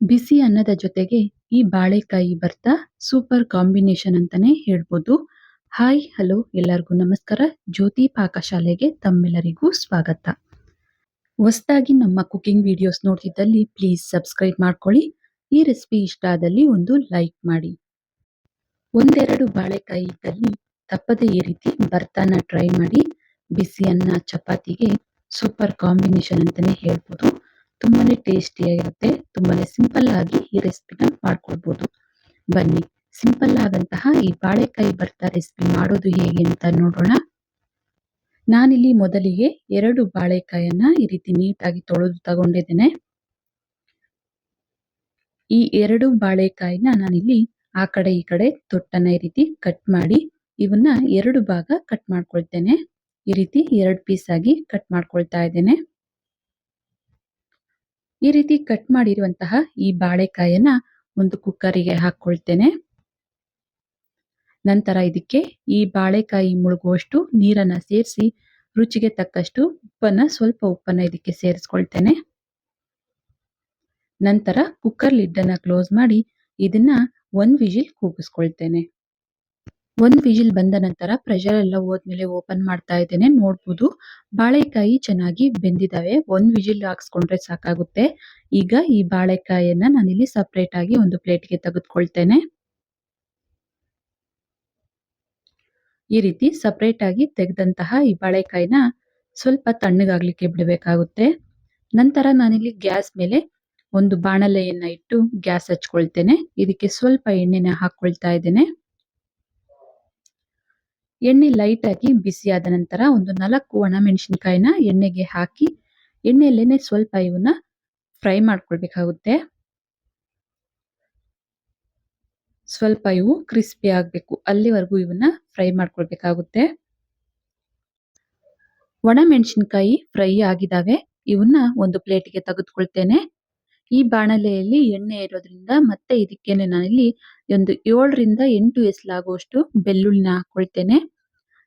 ಬಿಸಿ ಅನ್ನದ ಜೊತೆಗೆ ಈ ಬಾಳೆಕಾಯಿ ಬರ್ತಾ ಸೂಪರ್ ಕಾಂಬಿನೇಷನ್ ಅಂತಾನೆ ಹೇಳ್ಬೋದು. ಹಾಯ್, ಹಲೋ, ಎಲ್ಲರಿಗೂ ನಮಸ್ಕಾರ ಜ್ಯೋತಿ ಪಾಕಶಾಲೆಗೆ ತಮ್ಮೆಲ್ಲರಿಗೂ ಸ್ವಾಗತ. ಹೊಸದಾಗಿ ನಮ್ಮ ಕುಕಿಂಗ್ ವಿಡಿಯೋಸ್ ನೋಡ್ತಿದ್ದಲ್ಲಿ ಪ್ಲೀಸ್ ಸಬ್ಸ್ಕ್ರೈಬ್ ಮಾಡ್ಕೊಳ್ಳಿ. ಈ ರೆಸಿಪಿ ಇಷ್ಟ ಆದಲ್ಲಿ ಒಂದು ಲೈಕ್ ಮಾಡಿ. ಒಂದೆರಡು ಬಾಳೆಕಾಯಿ ಇದ್ದಲ್ಲಿ ತಪ್ಪದೆ ಈ ರೀತಿ ಬರ್ತಾನ ಟ್ರೈ ಮಾಡಿ. ಬಿಸಿ ಅನ್ನ ಚಪಾತಿಗೆ ಸೂಪರ್ ಕಾಂಬಿನೇಷನ್ ಅಂತಾನೆ ಹೇಳ್ಬೋದು. ತುಂಬಾನೇ ಟೇಸ್ಟಿಯಾಗಿರುತ್ತೆ ತುಂಬಾನೇ ಸಿಂಪಲ್ ಆಗಿ ಈ ರೆಸಿಪಿನ ಮಾಡ್ಕೊಳ್ಬೋದು. ಬನ್ನಿ ಸಿಂಪಲ್ ಆದಂತಹ ಈ ಬಾಳೆಕಾಯಿ ಬರ್ತಾ ರೆಸಿಪಿ ಮಾಡೋದು ಹೇಗೆ ಅಂತ ನೋಡೋಣ. ನಾನಿಲ್ಲಿ ಮೊದಲಿಗೆ ಎರಡು ಬಾಳೆಕಾಯನ್ನ ಈ ರೀತಿ ನೀಟಾಗಿ ತೊಳೆದು ತಗೊಂಡಿದ್ದೇನೆ. ಈ ಎರಡು ಬಾಳೆಕಾಯಿನ ನಾನಿಲ್ಲಿ ಆ ಕಡೆ ಈ ಕಡೆ ತೊಟ್ಟನ ಈ ರೀತಿ ಕಟ್ ಮಾಡಿ ಇವನ್ನ ಎರಡು ಭಾಗ ಕಟ್ ಮಾಡ್ಕೊಳ್ತೇನೆ. ಈ ರೀತಿ ಎರಡು ಪೀಸ್ ಆಗಿ ಕಟ್ ಮಾಡ್ಕೊಳ್ತಾ ಇದ್ದೇನೆ. ಈ ರೀತಿ ಕಟ್ ಮಾಡಿರುವಂತಹ ಈ ಬಾಳೆಕಾಯನ್ನ ಒಂದು ಕುಕ್ಕರಿಗೆ ಹಾಕೊಳ್ತೇನೆ. ನಂತರ ಇದಕ್ಕೆ ಈ ಬಾಳೆಕಾಯಿ ಮುಳುಗುವಷ್ಟು ನೀರನ್ನ ಸೇರಿಸಿ ರುಚಿಗೆ ತಕ್ಕಷ್ಟು ಉಪ್ಪನ್ನ, ಸ್ವಲ್ಪ ಉಪ್ಪನ್ನ ಇದಕ್ಕೆ ಸೇರಿಸ್ಕೊಳ್ತೇನೆ. ನಂತರ ಕುಕ್ಕರ್ ಲಿಡ್ ಅನ್ನ ಕ್ಲೋಸ್ ಮಾಡಿ ಇದನ್ನ ಒಂದ್ ವಿಜಿಲ್ ಕೂಗಿಸ್ಕೊಳ್ತೇನೆ. ಒಂದ್ ವಿಜಿಲ್ ಬಂದ ನಂತರ ಪ್ರೆಷರ್ ಎಲ್ಲ ಹೋದ್ಮೇಲೆ ಓಪನ್ ಮಾಡ್ತಾ ಇದ್ದೇನೆ, ನೋಡ್ಬೋದು. ಬಾಳೆಕಾಯಿ ಚೆನ್ನಾಗಿ ಬೆಂದಿದಾವೆ. ಒಂದ್ ವಿಜಿಲ್ ಹಾಕ್ಸ್ಕೊಂಡ್ರೆ ಸಾಕಾಗುತ್ತೆ. ಈಗ ಈ ಬಾಳೆಕಾಯಿಯನ್ನ ನಾನಿಲ್ಲಿ ಸಪ್ರೇಟ್ ಆಗಿ ಒಂದು ಪ್ಲೇಟ್ಗೆ ತೆಗೆದುಕೊಳ್ತೇನೆ. ಈ ರೀತಿ ಸಪ್ರೇಟ್ ಆಗಿ ತೆಗೆದಂತಹ ಈ ಬಾಳೆಕಾಯಿನ ಸ್ವಲ್ಪ ತಣ್ಣಗಾಗ್ಲಿಕ್ಕೆ ಬಿಡಬೇಕಾಗುತ್ತೆ. ನಂತರ ನಾನಿಲ್ಲಿ ಗ್ಯಾಸ್ ಮೇಲೆ ಒಂದು ಬಾಣಲೆಯನ್ನ ಇಟ್ಟು ಗ್ಯಾಸ್ ಹಚ್ಕೊಳ್ತೇನೆ. ಇದಕ್ಕೆ ಸ್ವಲ್ಪ ಎಣ್ಣೆನ ಹಾಕೊಳ್ತಾ ಇದ್ದೇನೆ. ಎಣ್ಣೆ ಲೈಟ್ ಆಗಿ ಬಿಸಿಯಾದ ನಂತರ ಒಂದು ನಾಲ್ಕು ಒಣಮೆಣಸಿನಕಾಯಿನ ಎಣ್ಣೆಗೆ ಹಾಕಿ, ಎಣ್ಣೆಯಲ್ಲೇನೆ ಸ್ವಲ್ಪ ಇವನ್ನ ಫ್ರೈ ಮಾಡ್ಕೊಳ್ಬೇಕಾಗುತ್ತೆ. ಸ್ವಲ್ಪ ಇವು ಕ್ರಿಸ್ಪಿ ಆಗಬೇಕು. ಅಲ್ಲಿವರೆಗೂ ಇವನ್ನ ಫ್ರೈ ಮಾಡ್ಕೊಳ್ಬೇಕಾಗುತ್ತೆ. ಒಣಮೆಣಸಿನಕಾಯಿ ಫ್ರೈ ಆಗಿದಾವೆ ಇವನ್ನ ಒಂದು ಪ್ಲೇಟ್ಗೆ ತೆಗೆದುಕೊಳ್ತೇನೆ. ಈ ಬಾಣಲೆಯಲ್ಲಿ ಎಣ್ಣೆ ಇರೋದ್ರಿಂದ ಮತ್ತೆ ಇದಕ್ಕೇನೆ ನಾನಿಲ್ಲಿ ಒಂದು ಏಳರಿಂದ ಎಂಟು ಎಸಲಾಗುವಷ್ಟು ಬೆಳ್ಳುಳ್ಳಿನ ಹಾಕೊಳ್ತೇನೆ.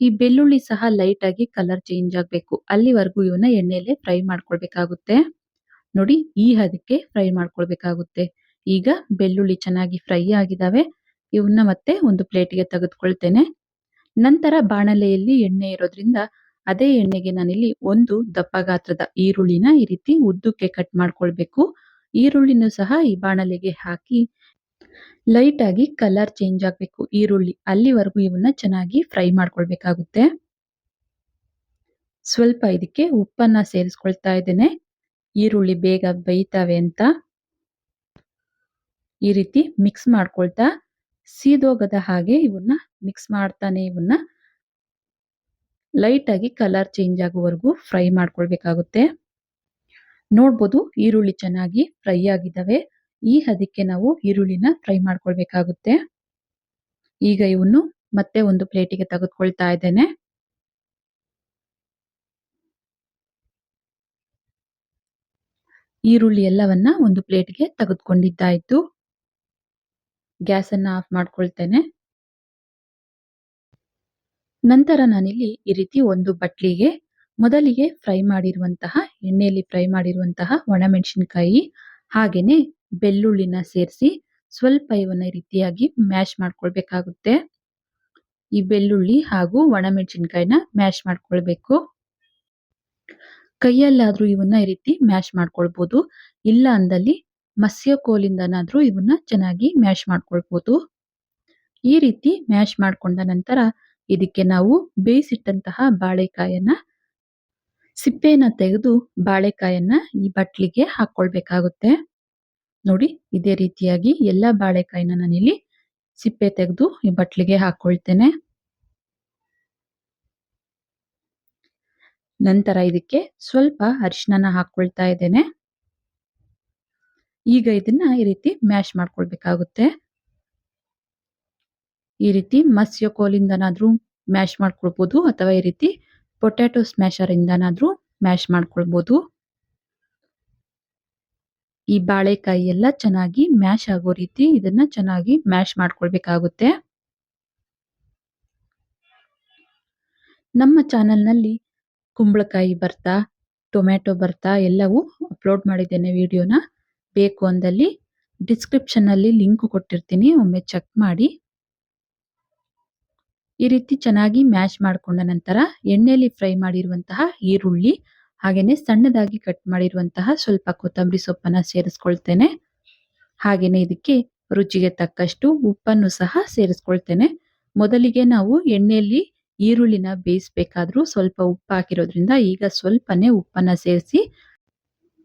ಈ ಬೆಳ್ಳುಳ್ಳಿ ಸಹ ಲೈಟ್ ಆಗಿ ಕಲರ್ ಚೇಂಜ್ ಆಗಬೇಕು. ಅಲ್ಲಿವರೆಗೂ ಇವನ್ನ ಎಣ್ಣೆಲೆ ಫ್ರೈ ಮಾಡ್ಕೊಳ್ಬೇಕಾಗುತ್ತೆ. ನೋಡಿ, ಈ ಹದಕ್ಕೆ ಫ್ರೈ ಮಾಡ್ಕೊಳ್ಬೇಕಾಗುತ್ತೆ. ಈಗ ಬೆಳ್ಳುಳ್ಳಿ ಚೆನ್ನಾಗಿ ಫ್ರೈ ಆಗಿದಾವೆ. ಇವನ್ನ ಮತ್ತೆ ಒಂದು ಪ್ಲೇಟ್ಗೆ ತೆಗೆದುಕೊಳ್ತೇನೆ. ನಂತರ ಬಾಣಲೆಯಲ್ಲಿ ಎಣ್ಣೆ ಇರೋದ್ರಿಂದ ಅದೇ ಎಣ್ಣೆಗೆ ನಾನಿಲ್ಲಿ ಒಂದು ದಪ್ಪ ಗಾತ್ರದ ಈರುಳ್ಳಿನ ಈ ರೀತಿ ಉದ್ದಕ್ಕೆ ಕಟ್ ಮಾಡ್ಕೊಳ್ಬೇಕು. ಈರುಳ್ಳಿನೂ ಸಹ ಈ ಬಾಣಲೆಗೆ ಹಾಕಿ ಲೈಟ್ ಆಗಿ ಕಲರ್ ಚೇಂಜ್ ಆಗಬೇಕು. ಈರುಳ್ಳಿ ಅಲ್ಲಿವರೆಗೂ ಇವನ್ನ ಚೆನ್ನಾಗಿ ಫ್ರೈ ಮಾಡ್ಕೊಳ್ಬೇಕಾಗುತ್ತೆ. ಸ್ವಲ್ಪ ಇದಕ್ಕೆ ಉಪ್ಪನ್ನ ಸೇರಿಸ್ಕೊಳ್ತಾ ಇದ್ದೇನೆ. ಈರುಳ್ಳಿ ಬೇಗ ಬೇಯ್ತವೆ ಅಂತ ಈ ರೀತಿ ಮಿಕ್ಸ್ ಮಾಡ್ಕೊಳ್ತಾ ಸೀದೋಗದ ಹಾಗೆ ಇವನ್ನ ಮಿಕ್ಸ್ ಮಾಡ್ತಾನೆ ಇವನ್ನ. ಲೈಟ್ ಆಗಿ ಕಲರ್ ಚೇಂಜ್ ಆಗುವವರೆಗೂ ಫ್ರೈ ಮಾಡ್ಕೊಳ್ಬೇಕಾಗುತ್ತೆ. ನೋಡ್ಬೋದು ಈರುಳ್ಳಿ ಚೆನ್ನಾಗಿ ಫ್ರೈ ಆಗಿದ್ದಾವೆ. ಈ ಹದಕ್ಕೆ ನಾವು ಈರುಳ್ಳಿನ ಫ್ರೈ ಮಾಡ್ಕೊಳ್ಬೇಕಾಗುತ್ತೆ. ಈಗ ಇವನ್ನು ಮತ್ತೆ ಒಂದು ಪ್ಲೇಟಿಗೆ ತೆಗೆದುಕೊಳ್ತಾ ಇದ್ದೇನೆ. ಈರುಳ್ಳಿ ಎಲ್ಲವನ್ನ ಒಂದು ಪ್ಲೇಟ್ಗೆ ತೆಗೆದುಕೊಂಡಿದ್ದಾಯ್ತು. ಗ್ಯಾಸ್ ಅನ್ನ ಆಫ್ ಮಾಡ್ಕೊಳ್ತೇನೆ. ನಂತರ ನಾನಿಲ್ಲಿ ಈ ರೀತಿ ಒಂದು ಬಟ್ಲಿಗೆ ಮೊದಲಿಗೆ ಫ್ರೈ ಮಾಡಿರುವಂತಹ, ಎಣ್ಣೆಯಲ್ಲಿ ಫ್ರೈ ಮಾಡಿರುವಂತಹ ಒಣಮೆಣಸಿನಕಾಯಿ, ಹಾಗೇನೆ ಬೆಳ್ಳುಳ್ಳಿನ ಸೇರಿಸಿ ಸ್ವಲ್ಪ ಇವನ್ನ ರೀತಿಯಾಗಿ ಮ್ಯಾಶ್ ಮಾಡ್ಕೊಳ್ಬೇಕಾಗುತ್ತೆ. ಈ ಬೆಳ್ಳುಳ್ಳಿ ಹಾಗೂ ಒಣಮೆಣಸಿನಕಾಯಿನ ಮ್ಯಾಶ್ ಮಾಡ್ಕೊಳ್ಬೇಕು. ಕೈಯಲ್ಲಾದ್ರೂ ಇವನ್ನ ಈ ರೀತಿ ಮ್ಯಾಶ್ ಮಾಡ್ಕೊಳ್ಬಹುದು ಇಲ್ಲ ಅಂದಲ್ಲಿ ಮಸ್ಯ ಕೋಲಿಂದನಾದ್ರೂ ಇವನ್ನ ಚೆನ್ನಾಗಿ ಮ್ಯಾಶ್ ಮಾಡ್ಕೊಳ್ಬಹುದು ಈ ರೀತಿ ಮ್ಯಾಶ್ ಮಾಡ್ಕೊಂಡ ನಂತರ ಇದಕ್ಕೆ ನಾವು ಬೇಯಿಸಿಟ್ಟಂತಹ ಬಾಳೆಕಾಯನ್ನ ಸಿಪ್ಪೆನ ತೆಗೆದು ಬಾಳೆಕಾಯನ್ನ ಈ ಬಟ್ಲಿಗೆ ಹಾಕೊಳ್ಬೇಕಾಗುತ್ತೆ. ನೋಡಿ, ಇದೇ ರೀತಿಯಾಗಿ ಎಲ್ಲ ಬಾಳೆಕಾಯಿನ ನಾನಿಲ್ಲಿ ಸಿಪ್ಪೆ ತೆಗೆದು ಈ ಬಟ್ಲಿಗೆ ಹಾಕೊಳ್ತೇನೆ. ನಂತರ ಇದಕ್ಕೆ ಸ್ವಲ್ಪ ಅರಿಶಿನ ಹಾಕೊಳ್ತಾ ಇದ್ದೇನೆ. ಈಗ ಇದನ್ನ ಈ ರೀತಿ ಮ್ಯಾಶ್ ಮಾಡ್ಕೊಳ್ಬೇಕಾಗುತ್ತೆ. ಈ ರೀತಿ ಮಸ್ಯ ಕೋಲಿಂದನಾದ್ರೂ ಮ್ಯಾಶ್ ಮಾಡ್ಕೊಳ್ಬಹುದು ಅಥವಾ ಈ ರೀತಿ ಪೊಟ್ಯಾಟೊ ಸ್ಮ್ಯಾಶರ್ ಇಂದನಾದ್ರೂ ಮ್ಯಾಶ್ ಮಾಡ್ಕೊಳ್ಬಹುದು ಈ ಬಾಳೆಕಾಯಿ ಎಲ್ಲ ಚೆನ್ನಾಗಿ ಮ್ಯಾಶ್ ಆಗೋ ರೀತಿ ಇದನ್ನ ಚೆನ್ನಾಗಿ ಮ್ಯಾಶ್ ಮಾಡ್ಕೊಳ್ಬೇಕಾಗುತ್ತೆ. ನಮ್ಮ ಚಾನೆಲ್ನಲ್ಲಿ ಕುಂಬಳಕಾಯಿ ಬರ್ತಾ, ಟೊಮ್ಯಾಟೊ ಬರ್ತಾ ಎಲ್ಲವೂ ಅಪ್ಲೋಡ್ ಮಾಡಿದ್ದೇನೆ ವಿಡಿಯೋನ. ಬೇಕು ಅಂದಲ್ಲಿ ಡಿಸ್ಕ್ರಿಪ್ಷನ್ನಲ್ಲಿ ಲಿಂಕ್ ಕೊಟ್ಟಿರ್ತೀನಿ, ಒಮ್ಮೆ ಚೆಕ್ ಮಾಡಿ. ಈ ರೀತಿ ಚೆನ್ನಾಗಿ ಮ್ಯಾಶ್ ಮಾಡಿಕೊಂಡ ನಂತರ ಎಣ್ಣೆಯಲ್ಲಿ ಫ್ರೈ ಮಾಡಿರುವಂತಹ ಈರುಳ್ಳಿ ಹಾಗೆಯೇ ಸಣ್ಣದಾಗಿ ಕಟ್ ಮಾಡಿರುವಂತಹ ಸ್ವಲ್ಪ ಕೊತ್ತಂಬರಿ ಸೊಪ್ಪನ್ನ ಸೇರಿಸ್ಕೊಳ್ತೇನೆ. ಹಾಗೆಯೇ ಇದಕ್ಕೆ ರುಚಿಗೆ ತಕ್ಕಷ್ಟು ಉಪ್ಪನ್ನು ಸಹ ಸೇರಿಸ್ಕೊಳ್ತೇನೆ. ಮೊದಲಿಗೆ ನಾವು ಎಣ್ಣೆಯಲ್ಲಿ ಈರುಳ್ಳಿನ ಬೇಯಿಸಬೇಕಾದ್ರೂ ಸ್ವಲ್ಪ ಉಪ್ಪು ಹಾಕಿರೋದ್ರಿಂದ ಈಗ ಸ್ವಲ್ಪನೇ ಉಪ್ಪನ್ನ ಸೇರಿಸಿ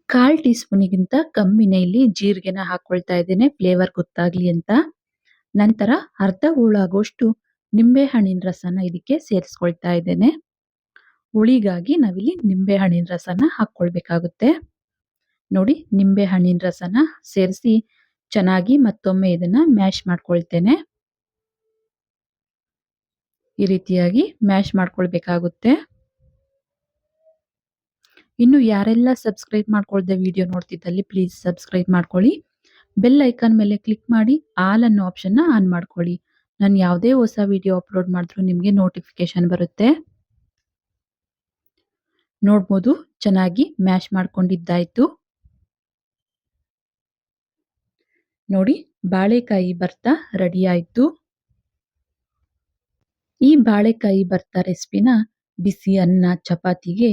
ಕಾಲ್ ಟೀ ಸ್ಪೂನಿಗಿಂತ ಕಮ್ಮಿನೇ ಇಲ್ಲಿ ಜೀರಿಗೆನ ಹಾಕೊಳ್ತಾ ಇದ್ದೇನೆ, ಫ್ಲೇವರ್ ಗೊತ್ತಾಗ್ಲಿ ಅಂತ. ನಂತರ ಅರ್ಧ ಹೋಳಾಗುವಷ್ಟು ನಿಂಬೆ ಹಣ್ಣಿನ ರಸನ ಇದಕ್ಕೆ ಸೇರಿಸ್ಕೊಳ್ತಾ ಇದ್ದೇನೆ. ಹುಳಿಗಾಗಿ ನಾವಿಲ್ಲಿ ನಿಂಬೆ ಹಣ್ಣಿನ ರಸನ ಹಾಕೊಳ್ಬೇಕಾಗುತ್ತೆ ನೋಡಿ ನಿಂಬೆ ಹಣ್ಣಿನ ರಸನ ಸೇರಿಸಿ ಚೆನ್ನಾಗಿ ಮತ್ತೊಮ್ಮೆ ಇದನ್ನ ಮ್ಯಾಶ್ ಮಾಡ್ಕೊಳ್ತೇನೆ. ಈ ರೀತಿಯಾಗಿ ಮ್ಯಾಶ್ ಮಾಡ್ಕೊಳ್ಬೇಕಾಗುತ್ತೆ. ಇನ್ನು ಯಾರೆಲ್ಲ ಸಬ್ಸ್ಕ್ರೈಬ್ ಮಾಡ್ಕೊಳ್ದೆ ವಿಡಿಯೋ ನೋಡ್ತಿದ್ದಲ್ಲಿ ಪ್ಲೀಸ್ ಸಬ್ಸ್ಕ್ರೈಬ್ ಮಾಡ್ಕೊಳ್ಳಿ. ಬೆಲ್ ಐಕಾನ್ ಮೇಲೆ ಕ್ಲಿಕ್ ಮಾಡಿ ಆಲ್ ಅನ್ನೋ ಆಪ್ಷನ್ನ ಆನ್ ಮಾಡ್ಕೊಳ್ಳಿ. ನಾನು ಯಾವುದೇ ಹೊಸ ವಿಡಿಯೋ ಅಪ್ಲೋಡ್ ಮಾಡಿದ್ರು ನಿಮಗೆ ನೋಟಿಫಿಕೇಶನ್ ಬರುತ್ತೆ. ನೋಡ್ಬೋದು, ಚೆನ್ನಾಗಿ ಮ್ಯಾಶ್ ಮಾಡ್ಕೊಂಡಿದ್ದಾಯಿತು. ನೋಡಿ, ಬಾಳೆಕಾಯಿ ಬರ್ತಾ ರೆಡಿ ಆಯಿತು ಈ ಬಾಳೆಕಾಯಿ ಬರ್ತಾ ರೆಸಿಪಿನ ಬಿಸಿ ಅನ್ನ ಚಪಾತಿಗೆ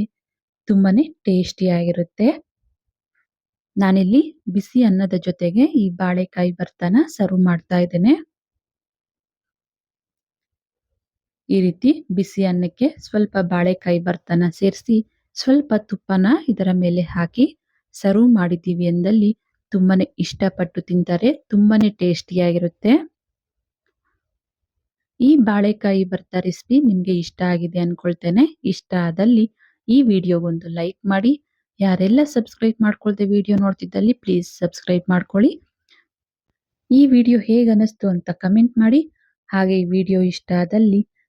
ತುಂಬಾನೇ ಟೇಸ್ಟಿಯಾಗಿರುತ್ತೆ ನಾನಿಲ್ಲಿ ಬಿಸಿ ಅನ್ನದ ಜೊತೆಗೆ ಈ ಬಾಳೆಕಾಯಿ ಬರ್ತಾನ ಸರ್ವ್ ಮಾಡ್ತಾ ಇದ್ದೇನೆ. ಈ ರೀತಿ ಬಿಸಿ ಅನ್ನಕ್ಕೆ ಸ್ವಲ್ಪ ಬಾಳೆಕಾಯಿ ಬರ್ತನ ಸೇರಿಸಿ ಸ್ವಲ್ಪ ತುಪ್ಪನ ಇದರ ಮೇಲೆ ಹಾಕಿ ಸರ್ವ್ ಮಾಡಿದ್ದೀವಿ ಎಂದಲ್ಲಿ ತುಂಬಾನೇ ಇಷ್ಟಪಟ್ಟು ತಿಂತಾರೆ, ತುಂಬಾನೇ ಟೇಸ್ಟಿಯಾಗಿರುತ್ತೆ. ಈ ಬಾಳೆಕಾಯಿ ಬರ್ತಾ ರೆಸಿಪಿ ನಿಮಗೆ ಇಷ್ಟ ಆಗಿದೆ ಅಂದ್ಕೊಳ್ತೇನೆ ಇಷ್ಟ ಆದಲ್ಲಿ ಈ ವಿಡಿಯೋಗೊಂದು ಲೈಕ್ ಮಾಡಿ. ಯಾರೆಲ್ಲ ಸಬ್ಸ್ಕ್ರೈಬ್ ಮಾಡ್ಕೊಳ್ದೆ ವಿಡಿಯೋ ನೋಡ್ತಿದ್ದಲ್ಲಿ ಪ್ಲೀಸ್ ಸಬ್ಸ್ಕ್ರೈಬ್ ಮಾಡ್ಕೊಳ್ಳಿ. ಈ ವಿಡಿಯೋ ಹೇಗೆ ಅನ್ನಿಸ್ತು ಅಂತ ಕಮೆಂಟ್ ಮಾಡಿ. ಹಾಗೆ ಈ ವಿಡಿಯೋ ಇಷ್ಟ ಆದಲ್ಲಿ